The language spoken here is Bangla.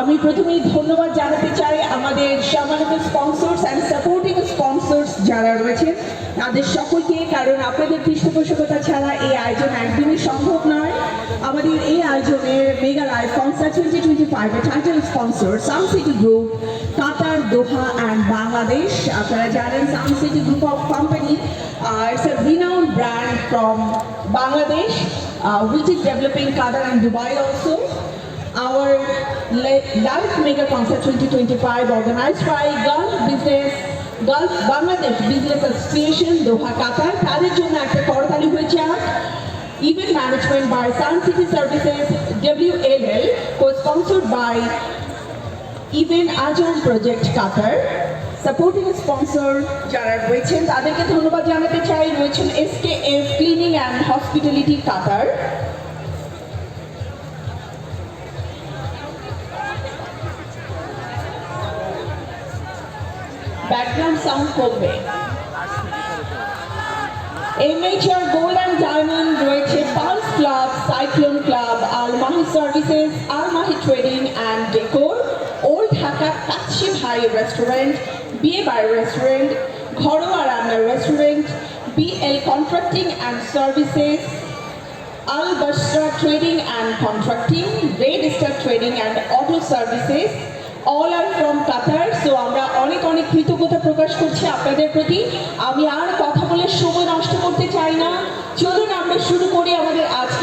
আমি প্রথমেই ধন্যবাদ জানাতে চাই আমাদের সম্মানিত স্পন্সর্স অ্যান্ড সাপোর্টিং স্পন্সর্স যারা রয়েছেন। তাদের সকলকে, কারণ আপনাদের পৃষ্ঠপোষকতা ছাড়া এই আয়োজন একদমই সম্ভব নয়। আমাদের এই আয়োজনের mega live concert twenty twenty ফাইভের title sponsor Sun City Group Qatar Doha and Bangladesh আপনারা জানেন Sun City Group of company it's a renowned brand from Bangladesh which is developing Qatar and Dubai also our le- mega concert 2025 organized by Gulf Business Gulf Bangladesh Business Association Doha Qatar তাদের জন্য একটা করতালি হয়েছে event management by Sun City Services WLL co-sponsored by Event Ajam Project Qatar supporting sponsor যারা রয়েছেন তাদেরকে ধন্যবাদ জানাতে চাই রয়েছেন SKF Cleaning and Hospitality Qatar background sound কমবে এমএইচআর গোল্ড অ্যান্ড ডায়মন্ড রয়েছে Pulse Club Cyclone Club Almahi Services Almahi Trading and Decor Old Dhaka Kacchi Bhai restaurant Biye Bari restaurant ঘরোয়া রান্নার restaurant BL Contracting and Services Al Bashra Trading and Contracting, Red Star Trading and Auto Services, কৃতজ্ঞতা প্রকাশ করছি আপনাদের প্রতি। আমি আর কথা বলে সময় নষ্ট করতে চাই না। চলুন আমরা শুরু করি আমাদের আজকের